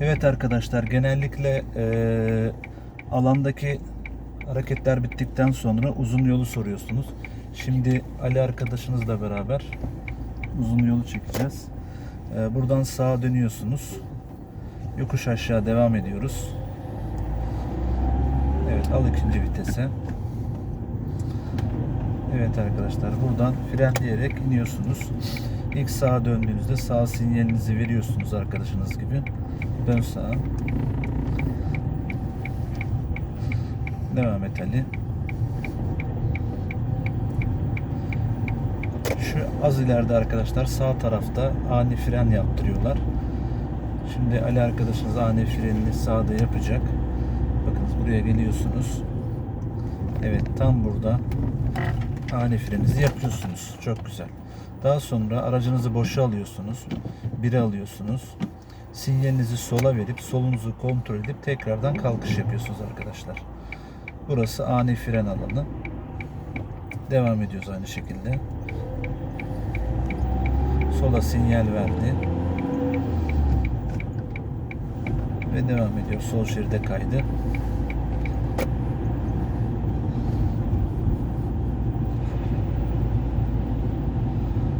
Evet arkadaşlar genellikle eee, alandaki hareketler bittikten sonra uzun yolu soruyorsunuz. Şimdi Ali arkadaşınızla beraber uzun yolu çekeceğiz. Eee, buradan sağa dönüyorsunuz. Yokuş aşağı devam ediyoruz. Evet al ikinci vitese. Evet arkadaşlar buradan frenleyerek iniyorsunuz. İlk sağa döndüğünüzde sağ sinyalinizi veriyorsunuz arkadaşınız gibi. Dön sağa. Devam et Ali. Şu az ileride arkadaşlar sağ tarafta ani fren yaptırıyorlar. Şimdi Ali arkadaşınız ani frenini sağda yapacak. Bakınız buraya geliyorsunuz. Evet tam burada ani freninizi yapıyorsunuz. Çok güzel. Daha sonra aracınızı boşa alıyorsunuz. Bire alıyorsunuz. Sinyalinizi sola verip solunuzu kontrol edip tekrardan kalkış yapıyorsunuz arkadaşlar. Burası ani fren alanı. Devam ediyoruz aynı şekilde. Sola sinyal verdi. Ve devam ediyor. Sol şeride kaydı.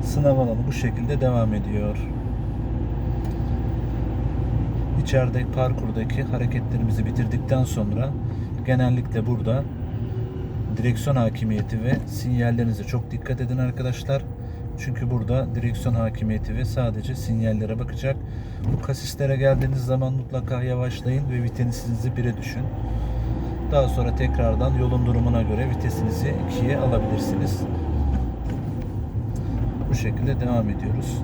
Sınav alanı bu şekilde devam ediyor. İçeride parkurdaki hareketlerimizi bitirdikten sonra genellikle burada direksiyon hakimiyeti ve sinyallerinize çok dikkat edin arkadaşlar. Çünkü burada direksiyon hakimiyeti ve sadece sinyallere bakacak. Bu kasislere geldiğiniz zaman mutlaka yavaşlayın ve vitesinizi bire düşün. Daha sonra tekrardan yolun durumuna göre vitesinizi ikiye alabilirsiniz. Bu şekilde devam ediyoruz.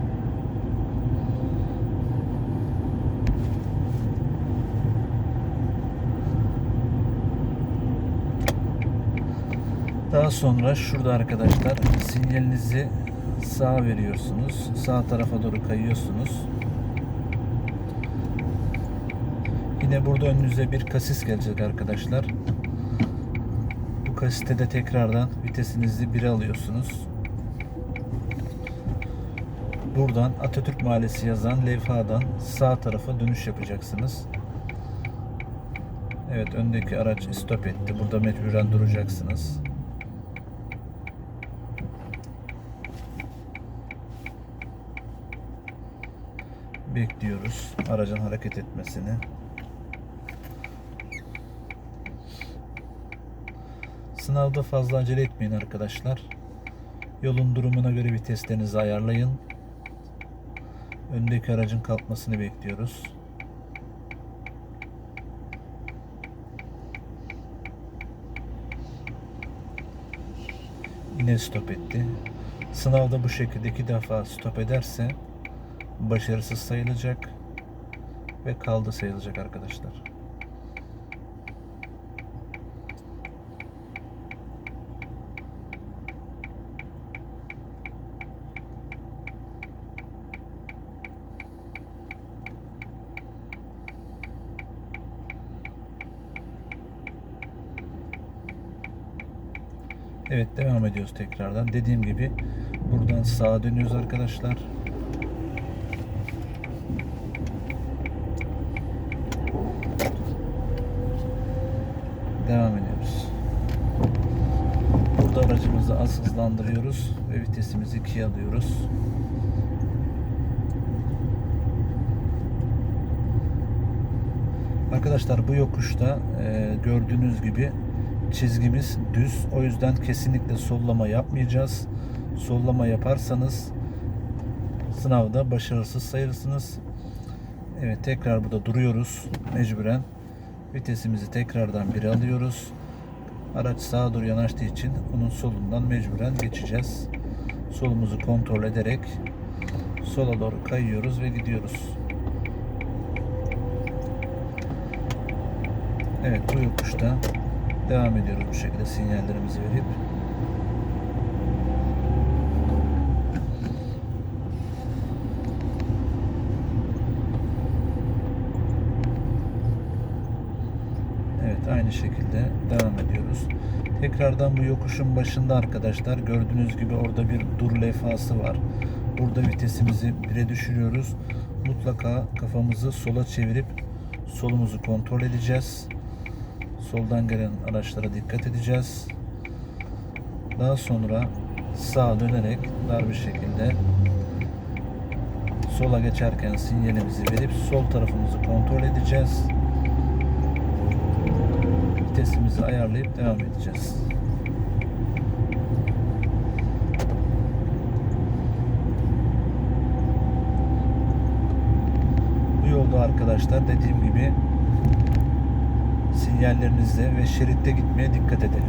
Daha sonra şurada arkadaşlar sinyalinizi sağa veriyorsunuz. Sağ tarafa doğru kayıyorsunuz. Yine burada önünüze bir kasis gelecek arkadaşlar. Bu kasiste de tekrardan vitesinizi 1'e alıyorsunuz. Buradan Atatürk Mahallesi yazan levhadan sağ tarafa dönüş yapacaksınız. Evet öndeki araç stop etti. Burada mecburen duracaksınız. Bekliyoruz aracın hareket etmesini. Sınavda fazla acele etmeyin arkadaşlar. Yolun durumuna göre viteslerinizi ayarlayın. Öndeki aracın kalkmasını bekliyoruz. Yine stop etti. Sınavda bu şekilde iki defa stop ederse başarısız sayılacak ve kaldı sayılacak arkadaşlar. Evet devam ediyoruz tekrardan. Dediğim gibi buradan sağa dönüyoruz arkadaşlar. Devam ediyoruz. Burada aracımızı az hızlandırıyoruz ve vitesimizi 2'ye alıyoruz. Arkadaşlar bu yokuşta e, gördüğünüz gibi çizgimiz düz. O yüzden kesinlikle sollama yapmayacağız. Sollama yaparsanız sınavda başarısız sayılırsınız. Evet tekrar burada duruyoruz mecburen. Vitesimizi tekrardan bir alıyoruz. Araç sağa doğru yanaştığı için onun solundan mecburen geçeceğiz. Solumuzu kontrol ederek sola doğru kayıyoruz ve gidiyoruz. Evet bu yokuşta devam ediyoruz bu şekilde sinyallerimizi verip. Evet aynı şekilde devam ediyoruz. Tekrardan bu yokuşun başında arkadaşlar gördüğünüz gibi orada bir dur levhası var. Burada vitesimizi 1'e düşürüyoruz. mutlaka kafamızı sola çevirip solumuzu kontrol edeceğiz. Soldan gelen araçlara dikkat edeceğiz. Daha sonra sağa dönerek dar bir şekilde sola geçerken sinyalimizi verip sol tarafımızı kontrol edeceğiz. Vitesimizi ayarlayıp devam edeceğiz. Bu yolda arkadaşlar dediğim gibi sinyallerinize ve şeritte gitmeye dikkat edelim.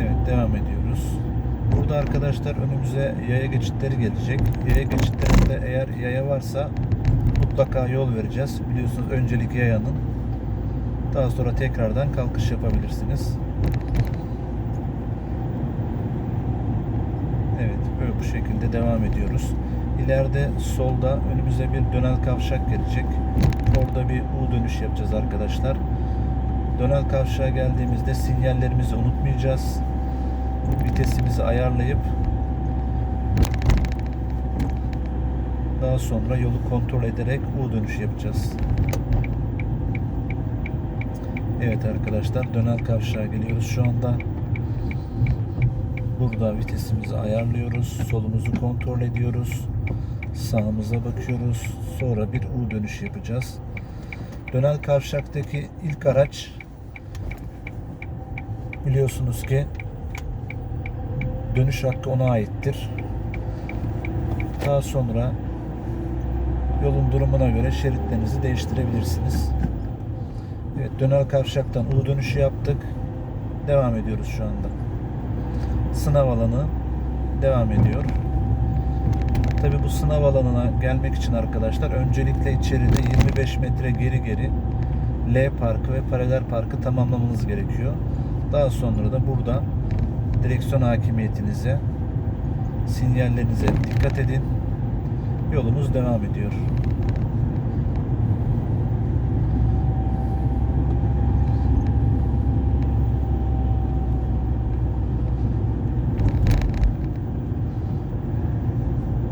Evet devam ediyoruz. Burada arkadaşlar önümüze yaya geçitleri gelecek. Yaya geçitlerinde eğer yaya varsa mutlaka yol vereceğiz. Biliyorsunuz öncelik yayanın. Daha sonra tekrardan kalkış yapabilirsiniz. Evet böyle bu şekilde devam ediyoruz. İleride solda önümüze bir dönel kavşak gelecek. Orada bir U dönüş yapacağız arkadaşlar. Dönel kavşağa geldiğimizde sinyallerimizi unutmayacağız. Vitesimizi ayarlayıp daha sonra yolu kontrol ederek U dönüş yapacağız. Evet arkadaşlar dönel kavşağa geliyoruz şu anda. Burada vitesimizi ayarlıyoruz. Solumuzu kontrol ediyoruz. Sağımıza bakıyoruz. Sonra bir U dönüş yapacağız. Dönel kavşaktaki ilk araç biliyorsunuz ki dönüş hakkı ona aittir. Daha sonra yolun durumuna göre şeritlerinizi değiştirebilirsiniz. Evet dönel kavşaktan U dönüşü yaptık. Devam ediyoruz şu anda. Sınav alanı devam ediyor. Tabi bu sınav alanına gelmek için arkadaşlar öncelikle içeride 25 metre geri geri L parkı ve paralel parkı tamamlamanız gerekiyor. Daha sonra da burada direksiyon hakimiyetinize, sinyallerinize dikkat edin. Yolumuz devam ediyor.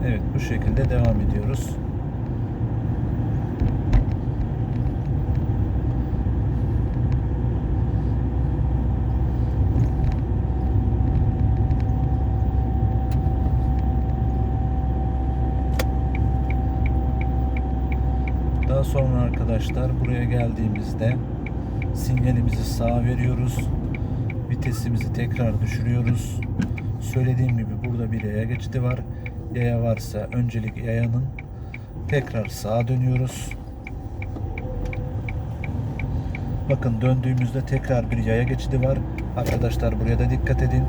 Evet bu şekilde devam ediyoruz. Sonra arkadaşlar buraya geldiğimizde sinyalimizi sağa veriyoruz. Vitesimizi tekrar düşürüyoruz. Söylediğim gibi burada bir yaya geçidi var. Yaya varsa öncelik yayanın tekrar sağa dönüyoruz. Bakın döndüğümüzde tekrar bir yaya geçidi var. Arkadaşlar buraya da dikkat edin.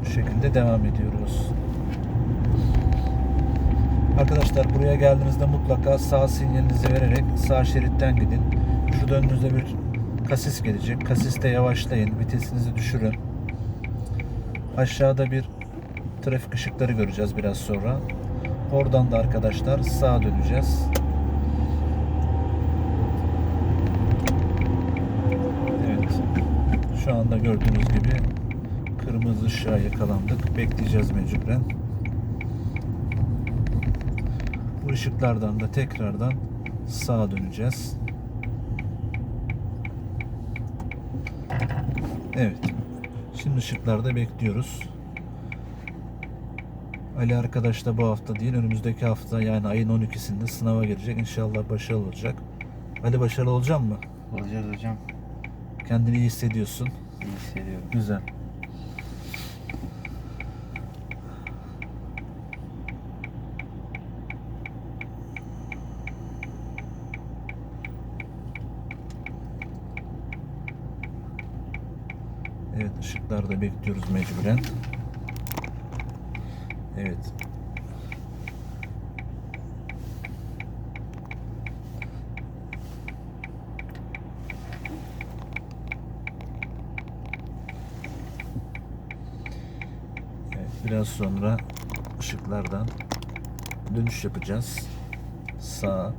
Bu şekilde devam ediyoruz. Arkadaşlar buraya geldiğinizde mutlaka sağ sinyalinizi vererek sağ şeritten gidin. Şurada önünüzde bir kasis gelecek. Kasiste yavaşlayın. Vitesinizi düşürün. Aşağıda bir trafik ışıkları göreceğiz biraz sonra. Oradan da arkadaşlar sağa döneceğiz. Evet. Şu anda gördüğünüz gibi kırmızı ışığa yakalandık. Bekleyeceğiz mecburen. Bu ışıklardan da tekrardan sağa döneceğiz. Evet. Şimdi ışıklarda bekliyoruz. Ali arkadaş da bu hafta değil önümüzdeki hafta yani ayın 12'sinde sınava girecek. İnşallah başarılı olacak. Ali başarılı olacak mı? Olacağız hocam. Kendini iyi hissediyorsun. İyi hissediyorum. Güzel. Evet ışıklarda bekliyoruz mecburen. Evet. Evet, biraz sonra ışıklardan dönüş yapacağız. Sağ.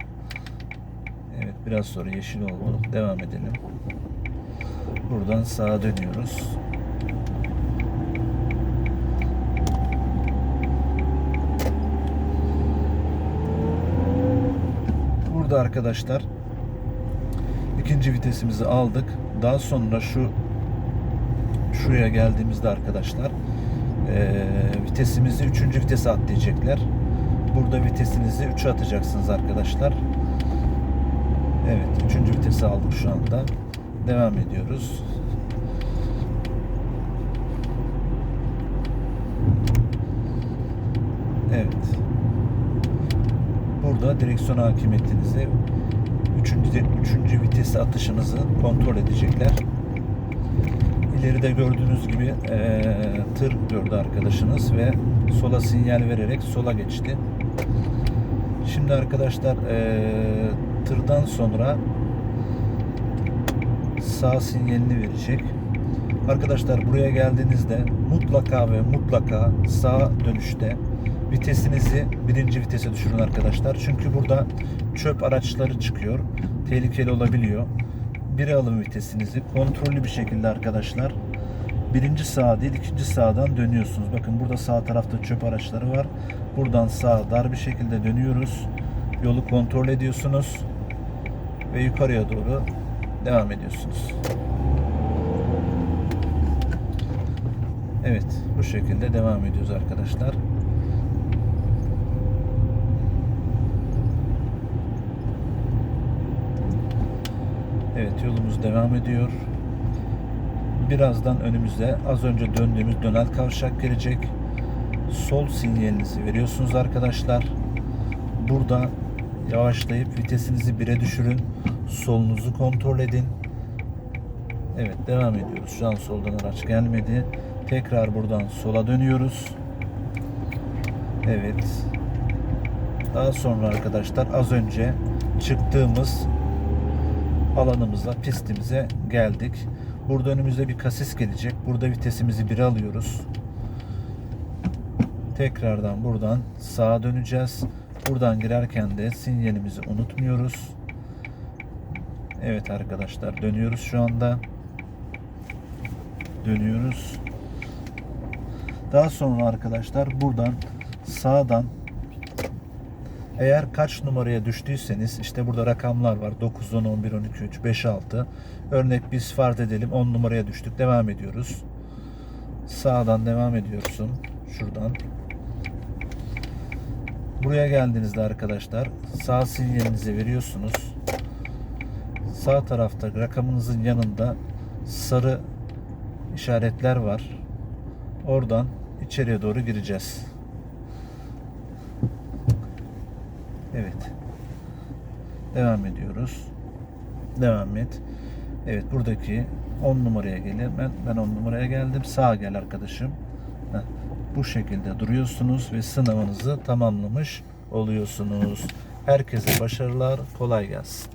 Evet, biraz sonra yeşil oldu. Devam edelim. Buradan sağa dönüyoruz. Burada arkadaşlar ikinci vitesimizi aldık. Daha sonra şu şuraya geldiğimizde arkadaşlar eee, vitesimizi üçüncü vitese at diyecekler. Burada vitesinizi 3'e atacaksınız arkadaşlar. Evet, üçüncü vitesi aldık şu anda. Devam ediyoruz. Evet. Burada direksiyon hakimiyetinizi üçüncü, üçüncü vitesi atışınızı kontrol edecekler. İleride gördüğünüz gibi eee, tır gördü arkadaşınız ve sola sinyal vererek sola geçti. Şimdi arkadaşlar eee, tırdan sonra sağ sinyalini verecek. Arkadaşlar buraya geldiğinizde mutlaka ve mutlaka sağ dönüşte vitesinizi birinci vitese düşürün arkadaşlar. Çünkü burada çöp araçları çıkıyor. Tehlikeli olabiliyor. Biri alın vitesinizi. Kontrollü bir şekilde arkadaşlar. Birinci sağ değil ikinci sağdan dönüyorsunuz. Bakın burada sağ tarafta çöp araçları var. Buradan sağa dar bir şekilde dönüyoruz. Yolu kontrol ediyorsunuz. Ve yukarıya doğru devam ediyorsunuz. Evet bu şekilde devam ediyoruz arkadaşlar. Evet yolumuz devam ediyor. Birazdan önümüzde az önce döndüğümüz dönel kavşak gelecek. Sol sinyalinizi veriyorsunuz arkadaşlar. Burada yavaşlayıp vitesinizi 1'e düşürün. Solunuzu kontrol edin. Evet devam ediyoruz. Şu an soldan araç gelmedi. Tekrar buradan sola dönüyoruz. Evet. Daha sonra arkadaşlar az önce çıktığımız alanımıza, pistimize geldik. Burada önümüzde bir kasis gelecek. Burada vitesimizi 1'e alıyoruz. Tekrardan buradan sağa döneceğiz. Buradan girerken de sinyalimizi unutmuyoruz. Evet arkadaşlar dönüyoruz şu anda. Dönüyoruz. Daha sonra arkadaşlar buradan sağdan eğer kaç numaraya düştüyseniz işte burada rakamlar var. 9, 10, 11, 12, 3, 5, 6. Örnek biz farz edelim 10 numaraya düştük. Devam ediyoruz. Sağdan devam ediyorsun. Şuradan. Buraya geldiğinizde arkadaşlar sağ sinyalinizi veriyorsunuz. Sağ tarafta rakamınızın yanında sarı işaretler var. Oradan içeriye doğru gireceğiz. Evet. Devam ediyoruz. Devam et. Evet buradaki 10 numaraya gelin. Ben, ben 10 numaraya geldim. Sağa gel arkadaşım. Heh. Bu şekilde duruyorsunuz ve sınavınızı tamamlamış oluyorsunuz. Herkese başarılar. Kolay gelsin.